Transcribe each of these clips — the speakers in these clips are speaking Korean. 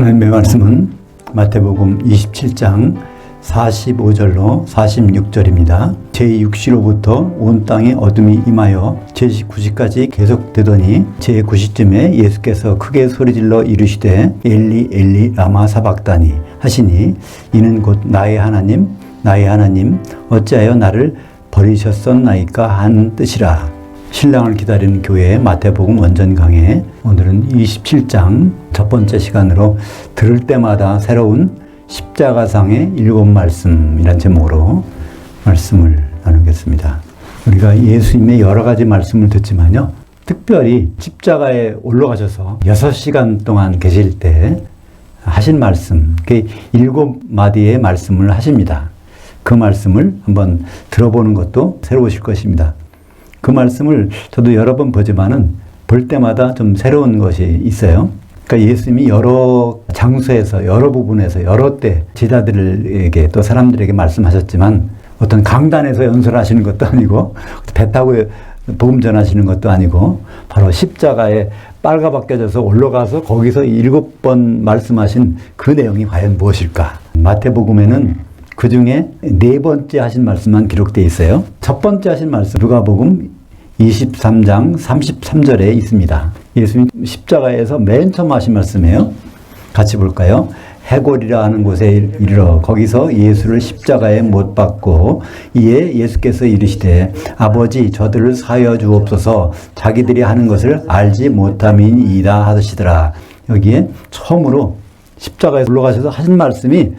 하나님의 말씀은 마태복음 27장 45절로 46절입니다. 제6시로부터 온 땅에 어둠이 임하여 제9시까지 계속되더니 제9시쯤에 예수께서 크게 소리질러 이르시되 엘리 엘리 라마 사박다니 하시니 이는 곧 나의 하나님 나의 하나님 어찌하여 나를 버리셨었나이까 한 뜻이라. 신랑을 기다리는 교회 마태복음 원전 강해 오늘은 27장 첫 번째 시간으로 들을 때마다 새로운 십자가상의 일곱 말씀이란 제목으로 말씀을 나누겠습니다. 우리가 예수님의 여러 가지 말씀을 듣지만요. 특별히 십자가에 올라가셔서 6시간 동안 계실 때 하신 말씀, 그 일곱 마디의 말씀을 하십니다. 그 말씀을 한번 들어보는 것도 새로우실 것입니다. 그 말씀을 저도 여러 번 보지만은 볼 때마다 좀 새로운 것이 있어요. 그러니까 예수님이 여러 장소에서 여러 부분에서 여러 때 제자들에게 또 사람들에게 말씀하셨지만 어떤 강단에서 연설하시는 것도 아니고 배 타고 복음 전하시는 것도 아니고 바로 십자가에 빨가벗겨져서 올라가서 거기서 일곱 번 말씀하신 그 내용이 과연 무엇일까? 마태복음에는 그 중에 네 번째 하신 말씀만 기록되어 있어요. 첫 번째 하신 말씀 누가복음 23장 33절에 있습니다. 예수님 십자가에서 맨 처음 하신 말씀이에요. 같이 볼까요? 해골이라 하는 곳에 이르러 거기서 예수를 십자가에 못 박고 이에 예수께서 이르시되 아버지 저들을 사여 주옵소서 자기들이 하는 것을 알지 못함이니이다 하시더라. 여기에 처음으로 십자가에 올라가셔서 하신 말씀이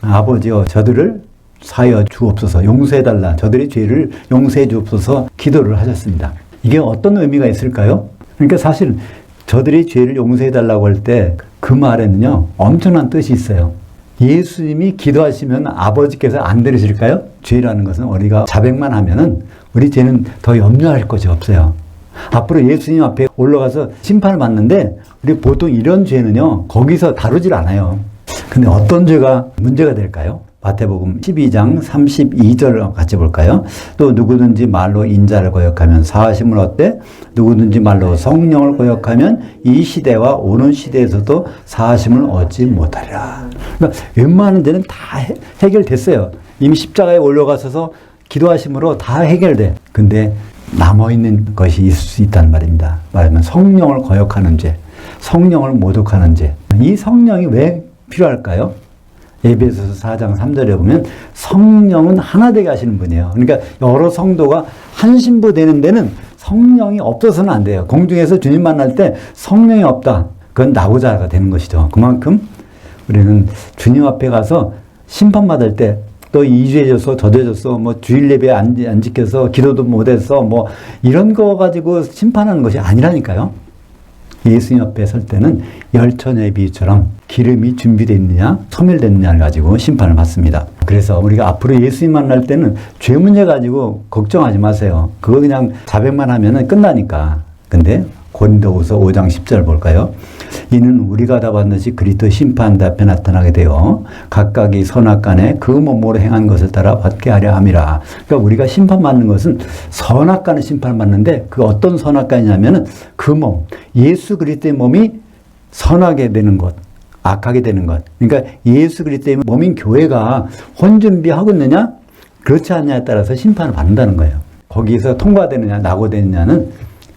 아버지여 저들을 사여 주옵소서 용서해 달라 저들의 죄를 용서해 주옵소서 기도를 하셨습니다. 이게 어떤 의미가 있을까요? 그러니까 사실 저들의 죄를 용서해 달라고 할 때 그 말에는요 엄청난 뜻이 있어요. 예수님이 기도하시면 아버지께서 안 들으실까요? 죄라는 것은 우리가 자백만 하면은 우리 죄는 더 염려할 것이 없어요. 앞으로 예수님 앞에 올라가서 심판을 받는데 우리 보통 이런 죄는요 거기서 다루질 않아요. 근데 어떤 죄가 문제가 될까요? 마태복음 12장 32절 같이 볼까요? 또 누구든지 말로 인자를 거역하면 사하심을 얻되 누구든지 말로 성령을 거역하면 이 시대와 오는 시대에서도 사하심을 얻지 못하리라. 그러니까 웬만한 데는 다 해, 해결됐어요. 이미 십자가에 올라가셔서 기도하심으로 다 해결돼. 근데 남아있는 것이 있을 수 있다는 말입니다. 말하면 성령을 거역하는 죄, 성령을 모독하는 죄. 이 성령이 왜 필요할까요? 에베소서 4장 3절에 보면 성령은 하나 되게 하시는 분이에요. 그러니까 여러 성도가 한 신부 되는 데는 성령이 없어서는 안 돼요. 공중에서 주님 만날 때 성령이 없다. 그건 나고자가 되는 것이죠. 그만큼 우리는 주님 앞에 가서 심판받을 때 또 이죄졌어, 저죄졌어, 뭐 주일 예배 안, 안 지켜서 기도도 못해서 뭐 이런 거 가지고 심판하는 것이 아니라니까요. 예수님 앞에 설 때는 열처녀의 비유처럼 기름이 준비되어 있느냐, 소멸됐느냐를 가지고 심판을 받습니다. 그래서 우리가 앞으로 예수님 만날 때는 죄 문제 가지고 걱정하지 마세요. 그거 그냥 자백만 하면 끝나니까. 근데 고린도후서 5장 10절 볼까요? 이는 우리가 다 반드시 그리스도 심판 앞에 나타나게 되어 각각이 선악간에 그 몸으로 행한 것을 따라 받게 하려 함이라. 그러니까 우리가 심판받는 것은 선악간의 심판을 받는데 그 어떤 선악간이냐면은 그 몸, 예수 그리스도의 몸이 선하게 되는 것, 악하게 되는 것. 그러니까 예수 그리스도의 몸인 교회가 혼 준비하고 있느냐, 그렇지 않냐에 따라서 심판을 받는다는 거예요. 거기에서 통과되느냐, 낙오되느냐는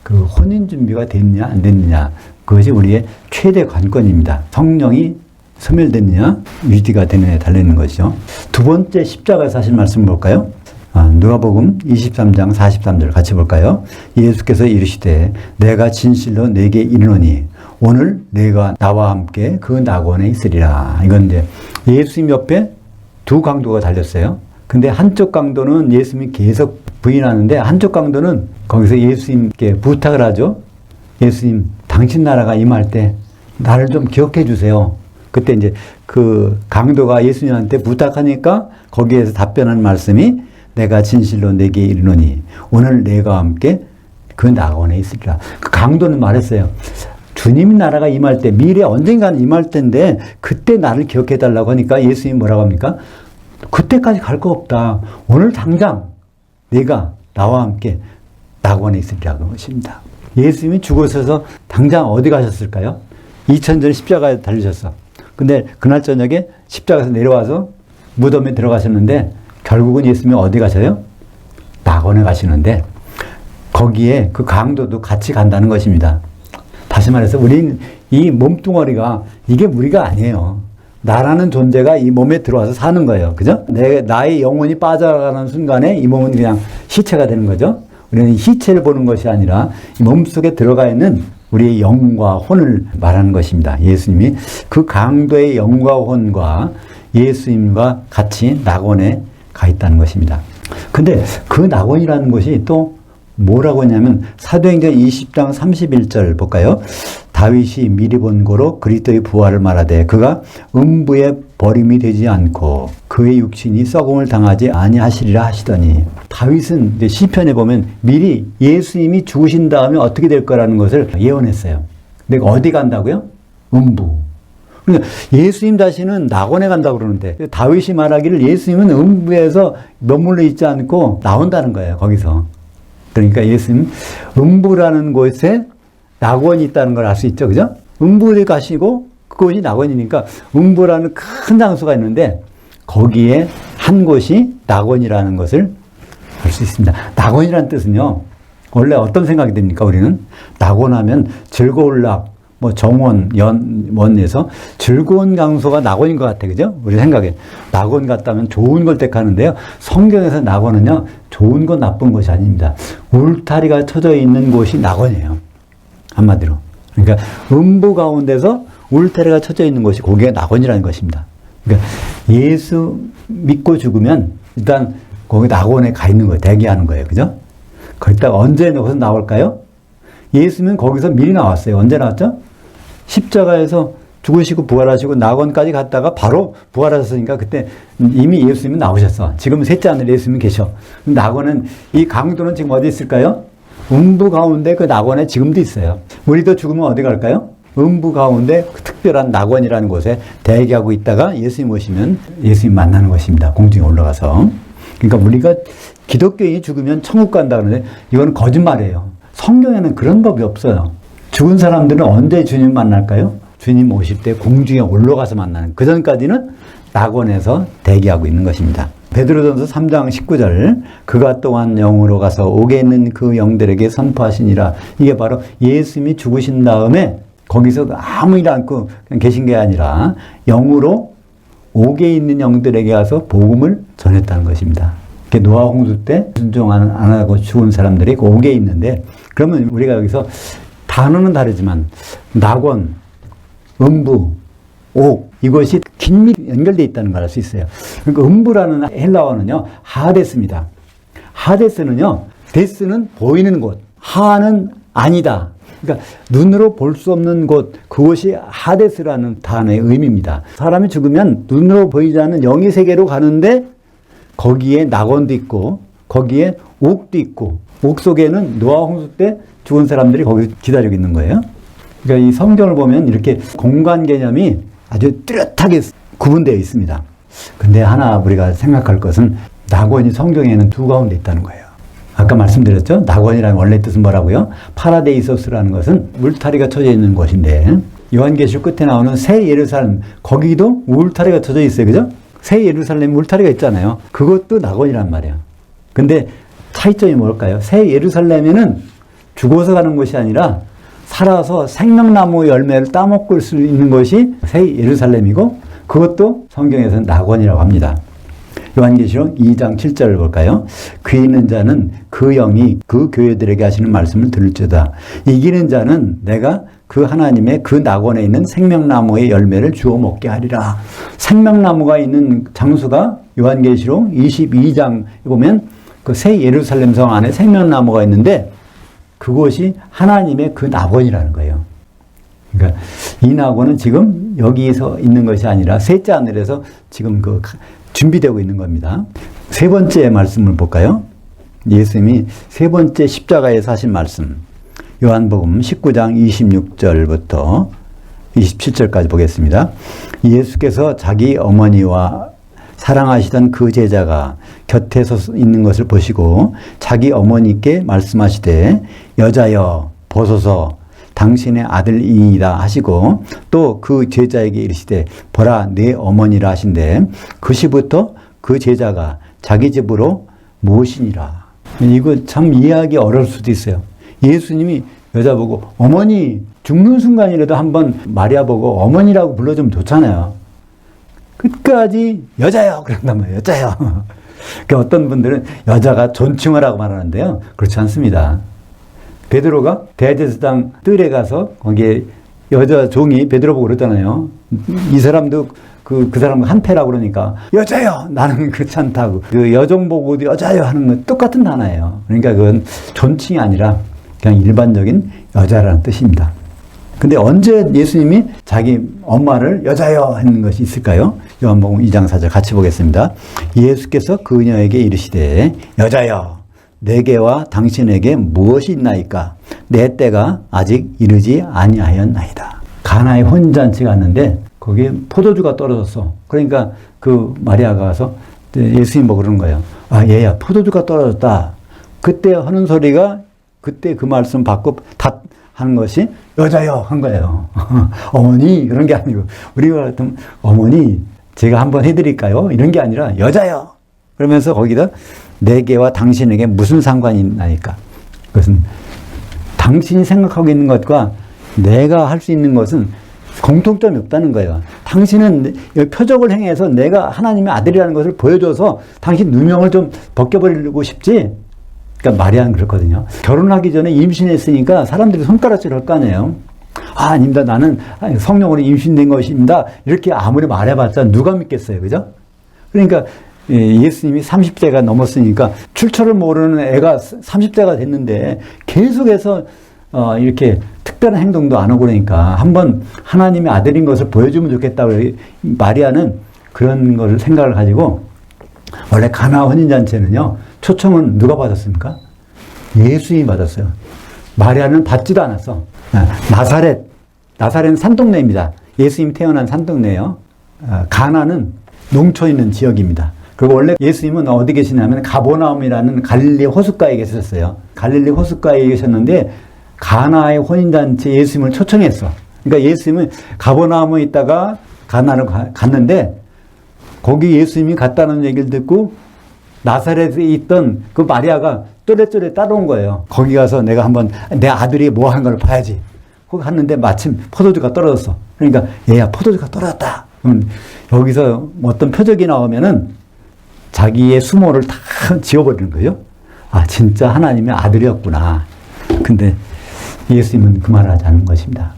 그 혼인 준비가 됐느냐, 안 됐느냐. 그것이 우리의 최대 관건입니다. 성령이 소멸됐느냐, 유지가 되느냐에 달리는 것이죠. 두 번째 십자가 사실 말씀 볼까요? 아, 누가복음 23장 43절 같이 볼까요? 예수께서 이르시되 내가 진실로 내게 이르노니 오늘 내가 나와 함께 그 낙원에 있으리라. 이건 이제 예수님 옆에 두 강도가 달렸어요. 근데 한쪽 강도는 예수님이 계속 부인하는데 한쪽 강도는 거기서 예수님께 부탁을 하죠. 예수님, 당신 나라가 임할 때 나를 좀 기억해 주세요. 그때 이제 그 강도가 예수님한테 부탁하니까 거기에서 답변한 말씀이 내가 진실로 내게 이르노니 오늘 내가 함께 그 낙원에 있으리라. 그 강도는 말했어요. 주님 나라가 임할 때 미래 언젠가는 임할 때인데 그때 나를 기억해 달라고 하니까 예수님이 뭐라고 합니까? 그때까지 갈 거 없다. 오늘 당장 내가 나와 함께 낙원에 있으리라고 것입니다. 예수님이 죽으셔서 당장 어디 가셨을까요? 2000전 십자가에 달리셨어. 근데 그날 저녁에 십자가에서 내려와서 무덤에 들어가셨는데 결국은 예수님이 어디 가셔요? 낙원에 가시는데 거기에 그 강도도 같이 간다는 것입니다. 다시 말해서 우리는 이 몸뚱어리가 이게 우리가 아니에요. 나라는 존재가 이 몸에 들어와서 사는 거예요. 그죠? 내, 나의 영혼이 빠져가는 순간에 이 몸은 그냥 시체가 되는 거죠. 우리는 시체를 보는 것이 아니라 이몸 속에 들어가 있는 우리의 영과 혼을 말하는 것입니다. 예수님이 그 강도의 영과 혼과 예수님과 같이 낙원에 가 있다는 것입니다. 근데 그 낙원이라는 것이 또 뭐라고 했냐면 사도행전 20장 31절 볼까요? 다윗이 미리 본 거로 그리스도의 부활을 말하되 그가 음부에 버림이 되지 않고 그의 육신이 썩음을 당하지 아니하시리라 하시더니 다윗은 시편에 보면 미리 예수님이 죽으신 다음에 어떻게 될 거라는 것을 예언했어요. 근데 어디 간다고요? 음부. 그러니까 예수님 자신은 낙원에 간다고 그러는데 다윗이 말하기를 예수님은 음부에서 머물러 있지 않고 나온다는 거예요. 거기서. 그러니까 예수님 음부라는 곳에 낙원이 있다는 걸 알 수 있죠. 그죠? 음부에 가시고 그곳이 낙원이니까 음부라는 큰 장소가 있는데 거기에 한 곳이 낙원이라는 것을 알 수 있습니다. 낙원이라는 뜻은요. 원래 어떤 생각이 듭니까? 우리는 낙원하면 즐거울 낙, 뭐 정원, 연, 원에서 즐거운 장소가 낙원인 것 같아. 그죠? 우리 생각에. 낙원 같다면 좋은 걸 택하는데요. 성경에서 낙원은요, 좋은 건 나쁜 것이 아닙니다. 울타리가 쳐져 있는 곳이 낙원이에요. 한마디로. 그러니까 음부 가운데서 울타리가 쳐져 있는 곳이 거기가 낙원이라는 것입니다. 그러니까 예수 믿고 죽으면 일단 거기 낙원에 가 있는 거예요. 대기하는 거예요. 그죠? 거기다가 언제 거기서 나올까요? 예수는 거기서 미리 나왔어요. 언제 나왔죠? 십자가에서 죽으시고 부활하시고 낙원까지 갔다가 바로 부활하셨으니까 그때 이미 예수님은 나오셨어. 지금 셋째 하늘에 예수님이 계셔. 낙원은 이 강도는 지금 어디 있을까요? 음부 가운데 그 낙원에 지금도 있어요. 우리도 죽으면 어디 갈까요? 음부 가운데 그 특별한 낙원이라는 곳에 대기하고 있다가 예수님 오시면 예수님 만나는 것입니다. 공중에 올라가서. 그러니까 우리가 기독교인이 죽으면 천국 간다 그러는데 이건 거짓말이에요. 성경에는 그런 법이 없어요. 죽은 사람들은 언제 주님 만날까요? 주님 오실 때 공중에 올라가서 만나는 그 전까지는 낙원에서 대기하고 있는 것입니다. 베드로전서 3장 19절 그가 또한 영으로 가서 옥에 있는 그 영들에게 선포하시니라 이게 바로 예수님이 죽으신 다음에 거기서 아무 일 않고 계신 게 아니라 영으로 옥에 있는 영들에게 가서 복음을 전했다는 것입니다. 노아 홍수 때 순종 안 하고 죽은 사람들이 그 옥에 있는데 그러면 우리가 여기서 단어는 다르지만 낙원, 음부, 옥 이것이 긴밀히 연결되어 있다는 걸 알 수 있어요. 그러니까 음부라는 헬라어는요 하데스입니다. 하데스는요 데스는 보이는 곳, 하는 아니다. 그러니까 눈으로 볼 수 없는 곳, 그것이 하데스라는 단어의 의미입니다. 사람이 죽으면 눈으로 보이지 않는 영의 세계로 가는데 거기에 낙원도 있고 거기에 옥도 있고 옥 속에는 노아 홍수 때 죽은 사람들이 거기 기다리고 있는 거예요. 그러니까 이 성경을 보면 이렇게 공간 개념이 아주 뚜렷하게 구분되어 있습니다. 근데 하나 우리가 생각할 것은 낙원이 성경에는 두 가운데 있다는 거예요. 아까 말씀드렸죠? 낙원이라는 원래 뜻은 뭐라고요? 파라데이소스라는 것은 울타리가 쳐져 있는 곳인데 요한계시록 끝에 나오는 새 예루살렘 거기도 울타리가 쳐져 있어요. 그죠? 새 예루살렘 울타리가 있잖아요. 그것도 낙원이란 말이에요. 근데 차이점이 뭘까요? 새 예루살렘에는 죽어서 가는 것이 아니라 살아서 생명나무 열매를 따먹을 수 있는 것이 새 예루살렘이고 그것도 성경에서는 낙원이라고 합니다. 요한계시록 2장 7절을 볼까요? 귀 있는 자는 그 영이 그 교회들에게 하시는 말씀을 들을지다. 이기는 자는 내가 그 하나님의 그 낙원에 있는 생명나무의 열매를 주워 먹게 하리라. 생명나무가 있는 장소가 요한계시록 22장 보면 그 새 예루살렘 성 안에 생명나무가 있는데 그것이 하나님의 그 낙원이라는 거예요. 그러니까 이 낙원은 지금 여기서 있는 것이 아니라 셋째 하늘에서 지금 그 준비되고 있는 겁니다. 세 번째 말씀을 볼까요? 예수님이 세 번째 십자가에서 하신 말씀. 요한복음 19장 26절부터 27절까지 보겠습니다. 예수께서 자기 어머니와 사랑하시던 그 제자가 곁에 서 있는 것을 보시고 자기 어머니께 말씀하시되 여자여 보소서 당신의 아들이다 하시고 또 그 제자에게 이르시되 보라 내 어머니라 하신데 그 시부터 그 제자가 자기 집으로 모시니라. 이거 참 이해하기 어려울 수도 있어요. 예수님이 여자 보고 어머니 죽는 순간이라도 한번 마리아 보고 어머니라고 불러주면 좋잖아요. 끝까지 여자요 그런단 말이에요. 여자요. 그러니까 어떤 분들은 여자가 존칭을 하고 말하는데요. 그렇지 않습니다. 베드로가 대제사장 뜰에 가서 거기에 여자 종이 베드로 보고 그러잖아요. 이 사람도 그, 그 사람 한패라고 그러니까 여자요! 나는 그렇지 않다고. 그 여종 보고 여자요 하는 건 똑같은 단어예요. 그러니까 그건 존칭이 아니라 그냥 일반적인 여자라는 뜻입니다. 근데 언제 예수님이 자기 엄마를 여자여 했는 것이 있을까요? 요한복음 2장 4절 같이 보겠습니다. 예수께서 그녀에게 이르시되 여자여 내게와 당신에게 무엇이 있나이까 내 때가 아직 이르지 아니하였나이다. 가나의 혼잔치 갔는데 거기에 포도주가 떨어졌어. 그러니까 그 마리아가 가서 예수님 뭐 그러는 거예요. 아 얘야 포도주가 떨어졌다. 그때 하는 소리가 그때 그 말씀 받고 다 하는 것이 여자요 한 거예요. 어머니 그런 게 아니고 우리가 같은 어머니 제가 한번 해드릴까요? 이런 게 아니라 여자요. 그러면서 거기다 내게와 당신에게 무슨 상관이 있나니까. 그것은 당신이 생각하고 있는 것과 내가 할 수 있는 것은 공통점이 없다는 거예요. 당신은 표적을 행해서 내가 하나님의 아들이라는 것을 보여줘서 당신 누명을 좀 벗겨버리고 싶지. 그러니까 마리아는 그렇거든요. 결혼하기 전에 임신했으니까 사람들이 손가락질 할 거 아니에요. 아, 아닙니다. 나는 성령으로 임신된 것입니다. 이렇게 아무리 말해봤자 누가 믿겠어요. 그죠? 그러니까 예, 예수님이 30대가 넘었으니까 출처를 모르는 애가 30대가 됐는데 계속해서 어, 이렇게 특별한 행동도 안 하고 그러니까 한번 하나님의 아들인 것을 보여주면 좋겠다고 마리아는 그런 걸 생각을 가지고 원래 가나 혼인잔치는요 초청은 누가 받았습니까? 예수님이 받았어요. 마리아는 받지도 않았어. 아, 나사렛, 나사렛은 산동네입니다. 예수님 태어난 산동네요. 아, 가나는 농촌 있는 지역입니다. 그리고 원래 예수님은 어디 계시냐면 가보나움이라는 갈릴리 호숫가에 계셨어요. 갈릴리 호숫가에 계셨는데 가나의 혼인잔치에 예수님을 초청했어. 그러니까 예수님은 가보나움에 있다가 가나를 갔는데 거기 예수님이 갔다는 얘기를 듣고 나사렛에 있던 그 마리아가 또래또래 따라온 거예요. 거기 가서 내가 한번 내 아들이 뭐 하는 걸 봐야지. 거기 갔는데 마침 포도주가 떨어졌어. 그러니까 얘야 포도주가 떨어졌다. 그럼 여기서 어떤 표적이 나오면은 자기의 수모를 다 지워버리는 거예요. 아, 진짜 하나님의 아들이었구나. 근데 예수님은 그 말을 하지 않는 것입니다.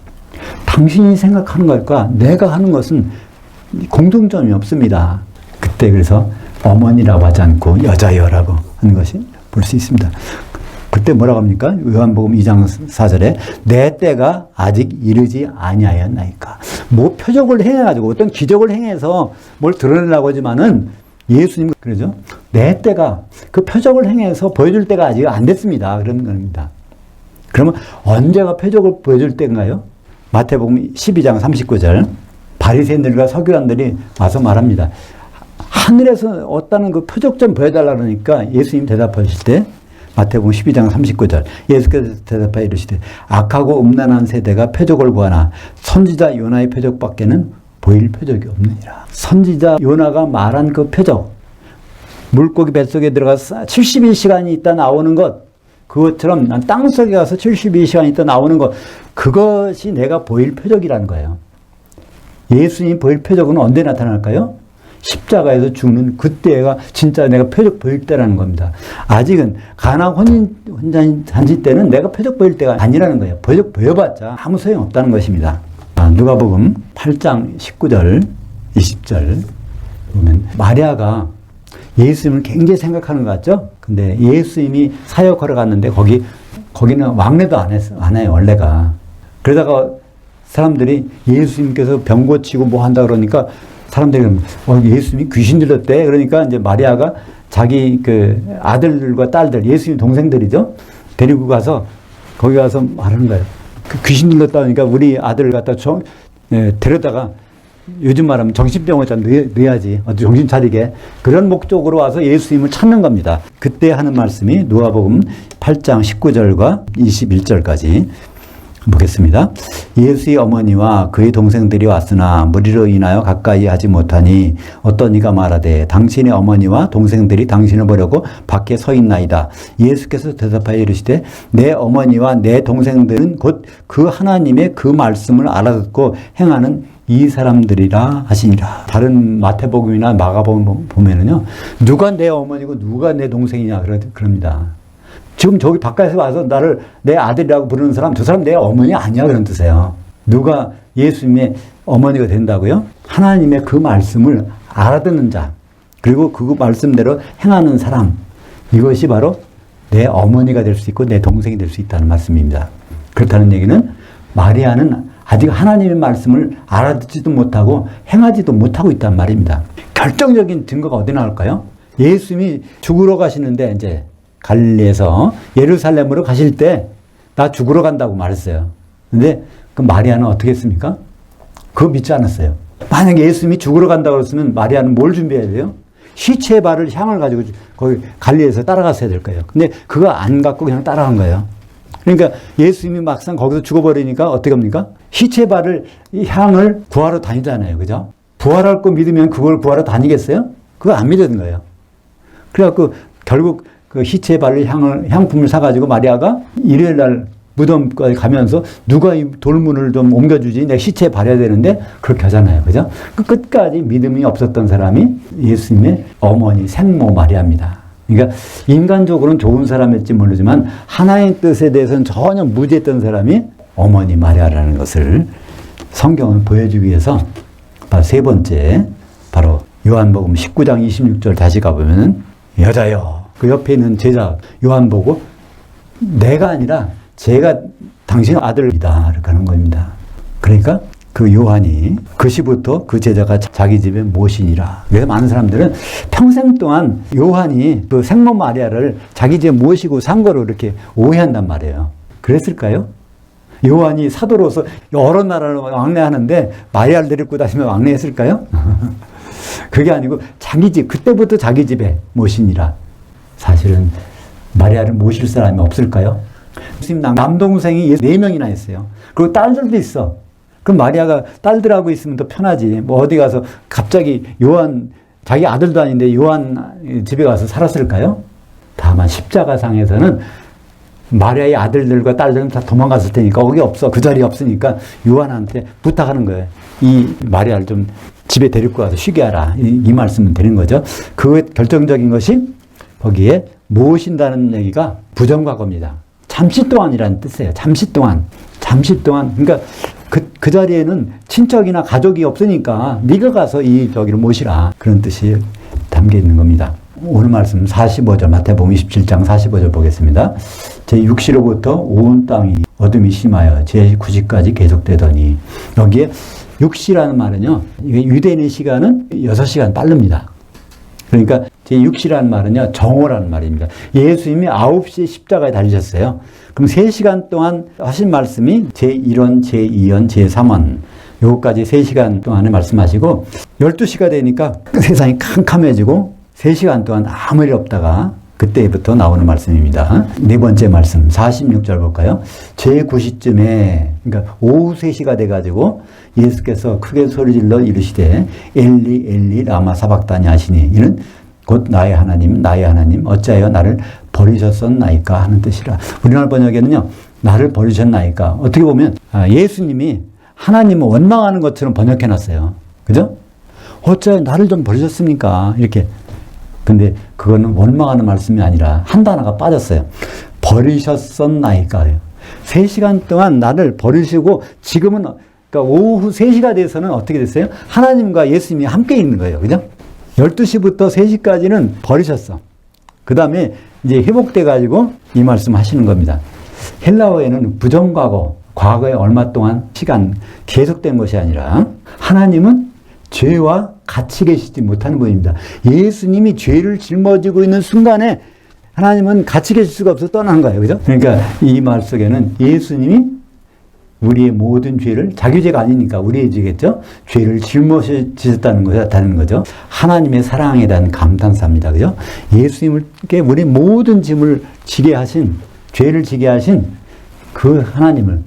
당신이 생각하는 것과 내가 하는 것은 공통점이 없습니다. 그때 그래서 어머니라고 하지 않고 여자여라고 하는 것이 볼 수 있습니다. 그때 뭐라고 합니까? 요한복음 2장 4절에 내 때가 아직 이르지 아니하였나이까. 뭐 표적을 행해 가지고 어떤 기적을 행해서 뭘 드러내려고 하지만은 예수님 그러죠. 내 때가 그 표적을 행해서 보여줄 때가 아직 안 됐습니다. 그런 겁니다. 그러면 언제가 표적을 보여줄 때인가요? 마태복음 12장 39절 바리새인들과 서기관들이 와서 말합니다. 하늘에서 어다는 그 표적 좀 보여달라 그러니까 예수님 대답하실 때 마태복음 12장 39절 예수께서 대답하여 이르시되 악하고 음란한 세대가 표적을 구하나 선지자 요나의 표적밖에는 보일 표적이 없느니라. 선지자 요나가 말한 그 표적 물고기 뱃속에 들어가서 72시간이 있다 나오는 것 그것처럼 난 땅속에 가서 72시간 있다 나오는 것 그것이 내가 보일 표적이라는 거예요. 예수님 보일 표적은 언제 나타날까요? 십자가에서 죽는 그때가 진짜 내가 표적 보일 때라는 겁니다. 아직은 가나 혼인 혼잔치 때는 내가 표적 보일 때가 아니라는 거예요. 표적 보여봤자 아무 소용 없다는 것입니다. 아, 누가복음 8장 19절 20절 보면 마리아가 예수님을 굉장히 생각하는 것 같죠? 근데 예수님이 사역하러 갔는데 거기 거기는 왕래도 안 했어 안 해요 원래가 그러다가 사람들이 예수님께서 병 고치고 뭐 한다 그러니까 사람들이 어, 예수님이 귀신 들렸대. 그러니까 이제 마리아가 자기 그 아들들과 딸들, 예수님 동생들이죠. 데리고 가서 거기 가서 말하는 거예요. 그 귀신 들렸다 하니까 우리 아들을 갖다 정, 예, 데려다가 요즘 말하면 정신병원에 넣어야지. 정신 차리게. 그런 목적으로 와서 예수님을 찾는 겁니다. 그때 하는 말씀이 누가복음 8장 19절과 21절까지 보겠습니다. 예수의 어머니와 그의 동생들이 왔으나 무리로 인하여 가까이 하지 못하니 어떤 이가 말하되 당신의 어머니와 동생들이 당신을 보려고 밖에 서 있나이다. 예수께서 대답하여 이르시되 내 어머니와 내 동생들은 곧 그 하나님의 그 말씀을 알아듣고 행하는 이 사람들이라 하시니라. 다른 마태복음이나 마가복음 보면은요. 누가 내 어머니고 누가 내 동생이냐 그러, 그럽니다. 지금 저기 바깥에서 와서 나를 내 아들이라고 부르는 사람, 저 사람 내 어머니 아니야 그런 뜻이에요. 누가 예수님의 어머니가 된다고요? 하나님의 그 말씀을 알아듣는 자, 그리고 그 말씀대로 행하는 사람, 이것이 바로 내 어머니가 될 수 있고 내 동생이 될 수 있다는 말씀입니다. 그렇다는 얘기는 마리아는 아직 하나님의 말씀을 알아듣지도 못하고 행하지도 못하고 있단 말입니다. 결정적인 증거가 어디 나올까요? 예수님이 죽으러 가시는데 이제 갈릴리에서 예루살렘으로 가실 때 나 죽으러 간다고 말했어요. 근데 그 마리아는 어떻게 했습니까? 그거 믿지 않았어요. 만약에 예수님이 죽으러 간다고 했으면 마리아는 뭘 준비해야 돼요? 시체의 발을 향을 가지고 거기 갈리에서 따라갔어야 될 거예요. 근데 그거 안 갖고 그냥 따라간 거예요. 그러니까 예수님이 막상 거기서 죽어버리니까 어떻게 합니까? 시체 발을 이 향을 구하러 다니잖아요. 그죠? 부활할 거 믿으면 그걸 구하러 다니겠어요? 그거 안 믿는 거예요. 그래갖고 결국 그 시체 발을 향을, 향품을 사가지고 마리아가 일요일 날 무덤까지 가면서 누가 이 돌문을 좀 옮겨주지 내 시체에 발해야 되는데 그렇게 하잖아요. 그죠? 그 끝까지 믿음이 없었던 사람이 예수님의 어머니 생모 마리아입니다. 그러니까 인간적으로는 좋은 사람일지 모르지만 하나의 뜻에 대해서는 전혀 무지했던 사람이 어머니 마리아라는 것을 성경은 보여주기 위해서 바로 세 번째 바로 요한복음 19장 26절 다시 가보면은 여자여 그 옆에 있는 제자 요한 보고 내가 아니라 제가 당신 아들이다 이렇게 하는 겁니다. 그러니까 그 요한이 그 시부터 그 제자가 자기 집에 모시니라. 그래서 많은 사람들은 평생 동안 요한이 그 생모 마리아를 자기 집에 모시고 산 거로 이렇게 오해한단 말이에요. 그랬을까요? 요한이 사도로서 여러 나라를 왕래하는데 마리아를 데리고 다니면 왕래했을까요? 그게 아니고 자기 집, 그때부터 자기 집에 모시니라. 사실은 마리아를 모실 사람이 없을까요? 무슨 남동생이 네 명이나 있어요. 그리고 딸들도 있어. 그럼 마리아가 딸들하고 있으면 더 편하지. 뭐 어디 가서 갑자기 요한 자기 아들도 아닌데 요한 집에 가서 살았을까요? 다만 십자가상에서는 마리아의 아들들과 딸들은 다 도망갔을 테니까 거기 없어. 그 자리에 없으니까 요한한테 부탁하는 거예요. 이 마리아를 좀 집에 데리고 가서 쉬게 하라. 이, 이 말씀은 되는 거죠. 그 결정적인 것이 거기에 모신다는 얘기가 부정과거입니다. 잠시 동안이라는 뜻이에요. 잠시 동안. 잠시 동안. 그러니까 그, 그 자리에는 친척이나 가족이 없으니까 네가 가서 이 저기를 모시라. 그런 뜻이 담겨 있는 겁니다. 오늘 말씀 45절 마태복음 27장 45절 보겠습니다. 제 6시로부터 온 땅이 어둠이 심하여 제 9시까지 계속되더니 여기에 6시라는 말은요. 유대인의 시간은 6시간 빠릅니다. 그러니까 제6시라는 말은요, 정오라는 말입니다. 예수님이 9시에 십자가에 달리셨어요. 그럼 3시간 동안 하신 말씀이 제1원, 제2원, 제3원, 요거까지 3시간 동안에 말씀하시고, 12시가 되니까 세상이 캄캄해지고, 3시간 동안 아무 일 없다가, 그때부터 나오는 말씀입니다. 네 번째 말씀, 46절 볼까요? 제9시쯤에, 그러니까 오후 3시가 돼가지고 예수께서 크게 소리질러 이르시되, 엘리, 엘리, 라마 사박다니 하시니, 이는 곧 나의 하나님, 나의 하나님, 어찌하여 나를 버리셨었나이까 하는 뜻이라. 우리나라 번역에는요, 나를 버리셨나이까. 어떻게 보면, 아, 예수님이 하나님을 원망하는 것처럼 번역해 놨어요. 그죠? 어째 나를 좀 버리셨습니까? 이렇게 근데 그거는 원망하는 말씀이 아니라 한 단어가 빠졌어요. 버리셨었나이까요. 3시간 동안 나를 버리시고 지금은 그러니까 오후 3시가 돼서는 어떻게 됐어요? 하나님과 예수님이 함께 있는 거예요. 그죠? 12시부터 3시까지는 버리셨어. 그 다음에 이제 회복돼 가지고 이 말씀 하시는 겁니다. 헬라어에는 부정과거, 과거에 얼마 동안 시간 계속된 것이 아니라 하나님은 죄와 같이 계시지 못하는 분입니다. 예수님이 죄를 짊어지고 있는 순간에 하나님은 같이 계실 수가 없어 떠난 거예요. 그죠? 그러니까 이 말 속에는 예수님이 우리의 모든 죄를 자기 죄가 아니니까 우리의 죄겠죠? 죄를 짊어지셨다는 거다는 거죠. 하나님의 사랑에 대한 감탄사입니다. 그죠? 예수님께 우리 모든 짐을 지게 하신 죄를 지게 하신 그 하나님을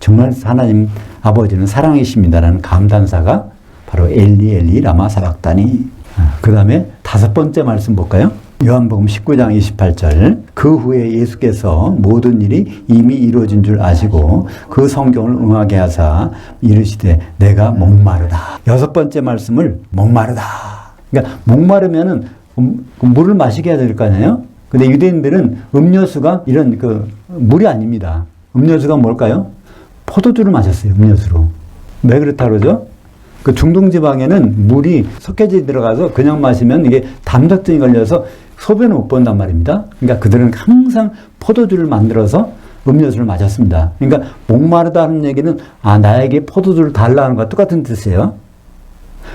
정말 하나님 아버지는 사랑이십니다라는 감탄사가 바로 엘리 엘리 라마 사박다니. 그 다음에 다섯 번째 말씀 볼까요? 요한복음 19장 28절. 그 후에 예수께서 모든 일이 이미 이루어진 줄 아시고 그 성경을 응하게 하사 이르시되 내가 목마르다. 여섯 번째 말씀을 목마르다. 그러니까 목마르면은 음, 그 물을 마시게 해야 될 거 아니에요? 근데 유대인들은 음료수가 이런 그 물이 아닙니다. 음료수가 뭘까요? 포도주를 마셨어요, 음료수로. 왜 그렇다 그러죠? 그 중동 지방에는 물이 석회질이 들어가서 그냥 마시면 이게 담작증이 걸려서 소변을 못 본단 말입니다. 그러니까 그들은 항상 포도주를 만들어서 음료수를 마셨습니다. 그러니까 목마르다는 얘기는 아 나에게 포도주를 달라는 것과 똑같은 뜻이에요.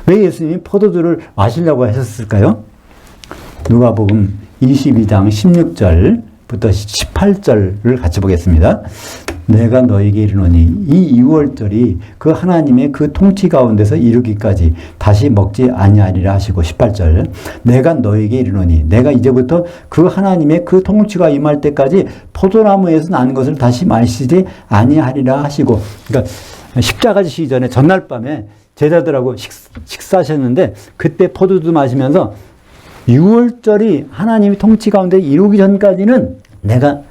왜 예수님이 포도주를 마시려고 하셨을까요? 누가복음 22장 16절부터 18절을 같이 보겠습니다. 내가 너에게 이르노니 이 유월절이 그 하나님의 그 통치 가운데서 이루기까지 다시 먹지 아니하리라 하시고 18절 내가 너에게 이르노니 내가 이제부터 그 하나님의 그 통치가 임할 때까지 포도나무에서 난 것을 다시 마시지 아니하리라 하시고 그러니까 십자가 지시기 전에 전날 밤에 제자들하고 식, 식사하셨는데 그때 포도주 마시면서 6월절이 하나님의 통치 가운데 이루기 전까지는 내가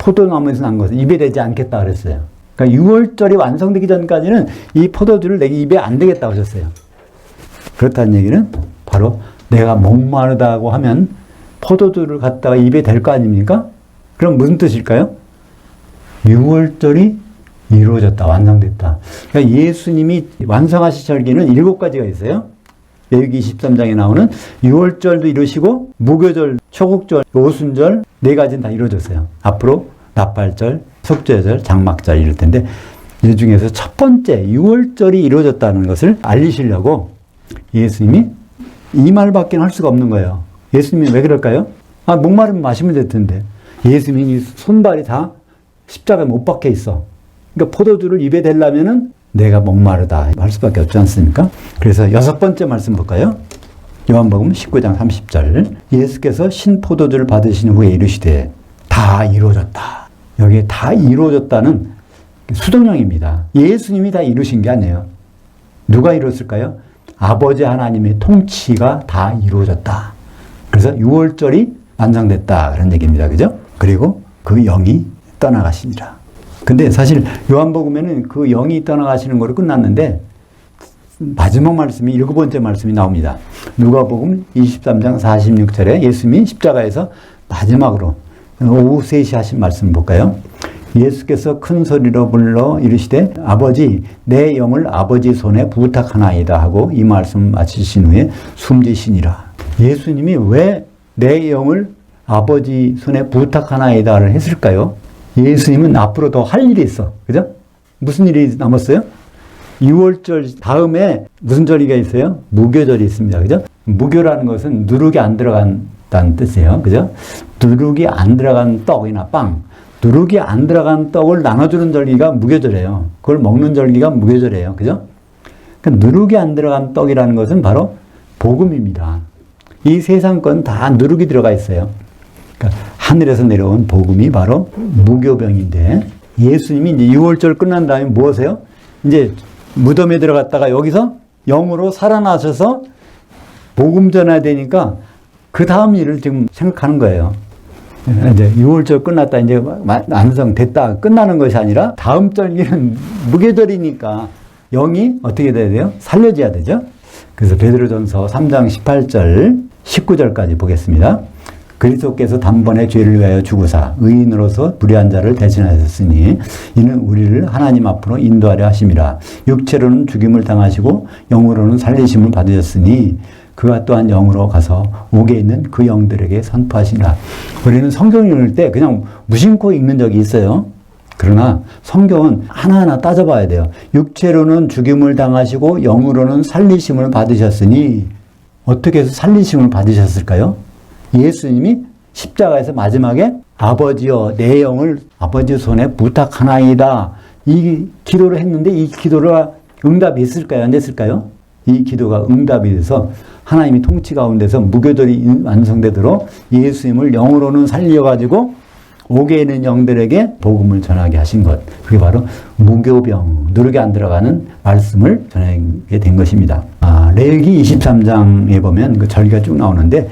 포도나무에서 난 것을 입에 대지 않겠다 그랬어요. 그러니까 6월절이 완성되기 전까지는 이 포도주를 내게 입에 안 되겠다 하셨어요. 그렇다는 얘기는 바로 내가 목마르다고 하면 포도주를 갖다가 입에 댈 거 아닙니까? 그럼 무슨 뜻일까요? 6월절이 이루어졌다, 완성됐다. 그러니까 예수님이 완성하실 절기는 일곱 가지가 있어요. 레위기 23장에 나오는 6월절도 이루시고 무교절, 초국절, 오순절 네 가지는 다 이루어졌어요. 앞으로 나팔절, 속죄절, 장막절 이럴 텐데 이 중에서 첫 번째 6월절이 이루어졌다는 것을 알리시려고 예수님이 이 말밖에 할 수가 없는 거예요. 예수님이 왜 그럴까요? 아, 목마르면 마시면 될 텐데. 예수님이 손발이 다 십자가에 못 박혀 있어. 그러니까 포도주를 입에 대려면은 내가 목마르다 할 수밖에 없지 않습니까? 그래서 여섯 번째 말씀 볼까요? 요한복음 19장 30절 예수께서 신포도주를 받으신 후에 이르시되 다 이루어졌다. 여기에 다 이루어졌다는 수동형입니다. 예수님이 다 이루신 게 아니에요. 누가 이뤘을까요? 아버지 하나님의 통치가 다 이루어졌다. 그래서 6월절이 완성됐다. 그런 얘기입니다. 그죠? 그리고 그 영이 떠나가시니라. 근데 사실 요한복음에는 그 영이 떠나가시는 거로 끝났는데 마지막 말씀이 일곱 번째 말씀이 나옵니다. 누가복음 23장 46절에 예수님이 십자가에서 마지막으로 오후 3시 하신 말씀 볼까요? 예수께서 큰 소리로 불러 이르시되 아버지 내 영을 아버지 손에 부탁하나이다 하고 이 말씀 마치신 후에 숨지시니라. 예수님이 왜 내 영을 아버지 손에 부탁하나이다를 했을까요? 예수님은 앞으로 더 할 일이 있어. 그죠? 무슨 일이 남았어요? 6월절 다음에 무슨 절기가 있어요? 무교절이 있습니다. 그죠? 무교라는 것은 누룩이 안 들어간다는 뜻이에요. 그죠? 누룩이 안 들어간 떡이나 빵, 누룩이 안 들어간 떡을 나눠주는 절기가 무교절이에요. 그걸 먹는 절기가 무교절이에요. 그죠? 그러니까 누룩이 안 들어간 떡이라는 것은 바로 복음입니다. 이 세상 건 다 누룩이 들어가 있어요. 그러니까 하늘에서 내려온 복음이 바로 무교병인데 예수님이 이제 6월절 끝난 다음에 무엇해요? 이제 무덤에 들어갔다가 여기서 영으로 살아나셔서 복음 전해야 되니까 그 다음 일을 지금 생각하는 거예요. 이제 6월절 끝났다 이제 완성됐다 끝나는 것이 아니라 다음 절기는 무교절이니까 영이 어떻게 돼야 돼요? 살려져야 되죠. 그래서 베드로전서 3장 18절 19절까지 보겠습니다. 그리스도께서 단번에 죄를 위하여 죽으사 의인으로서 불의한 자를 대신하셨으니 이는 우리를 하나님 앞으로 인도하려 하심이라. 육체로는 죽임을 당하시고 영으로는 살리심을 받으셨으니 그가 또한 영으로 가서 옥에 있는 그 영들에게 선포하시니라. 우리는 성경을 읽을 때 그냥 무심코 읽는 적이 있어요. 그러나 성경은 하나하나 따져봐야 돼요. 육체로는 죽임을 당하시고 영으로는 살리심을 받으셨으니 어떻게 해서 살리심을 받으셨을까요? 예수님이 십자가에서 마지막에 아버지여 내 영을 아버지 손에 부탁하나이다. 이 기도를 했는데 이 기도가 응답이 있을까요? 안 됐을까요? 이 기도가 응답이 돼서 하나님이 통치 가운데서 무교절이 완성되도록 예수님을 영으로는 살려가지고 옥에 있는 영들에게 복음을 전하게 하신 것. 그게 바로 무교병, 누룩이 안 들어가는 말씀을 전하게 된 것입니다. 아, 레기 23장에 보면 그 절기가 쭉 나오는데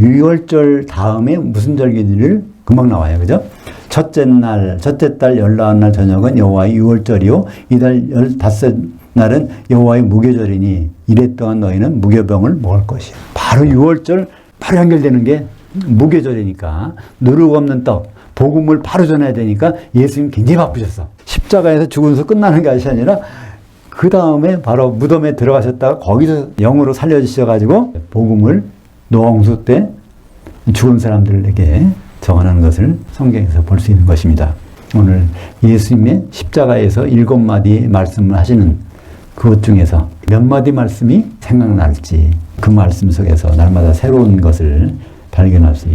유월절 다음에 무슨 절기를 금방 나와요. 그죠? 첫째 날, 첫째 달 열나한 날 저녁은 여호와의 유월절이요. 이달 열다섯 날은 여호와의 무교절이니 이래 동안 너희는 무교병을 먹을 것이야. 바로 유월절 바로 연결되는 게 무교절이니까 누룩 없는 떡, 복음을 바로 전해야 되니까 예수님 굉장히 바쁘셨어. 십자가에서 죽으면서 끝나는 것이 아니라 그 다음에 바로 무덤에 들어가셨다가 거기서 영으로 살려주셔가지고 복음을 노홍수 때 죽은 사람들에게 전하는 것을 성경에서 볼 수 있는 것입니다. 오늘 예수님의 십자가에서 일곱 마디 말씀을 하시는 그것 중에서 몇 마디 말씀이 생각날지 그 말씀 속에서 날마다 새로운 것을 발견할 수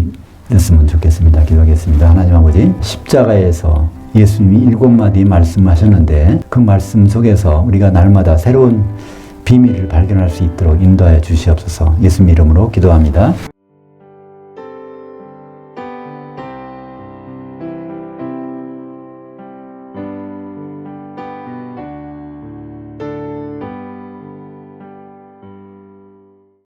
있으면 좋겠습니다. 기도하겠습니다. 하나님 아버지 십자가에서 예수님이 일곱 마디 말씀하셨는데 그 말씀 속에서 우리가 날마다 새로운 비밀을 발견할 수 있도록 인도하여 주시옵소서 예수님 이름으로 기도합니다.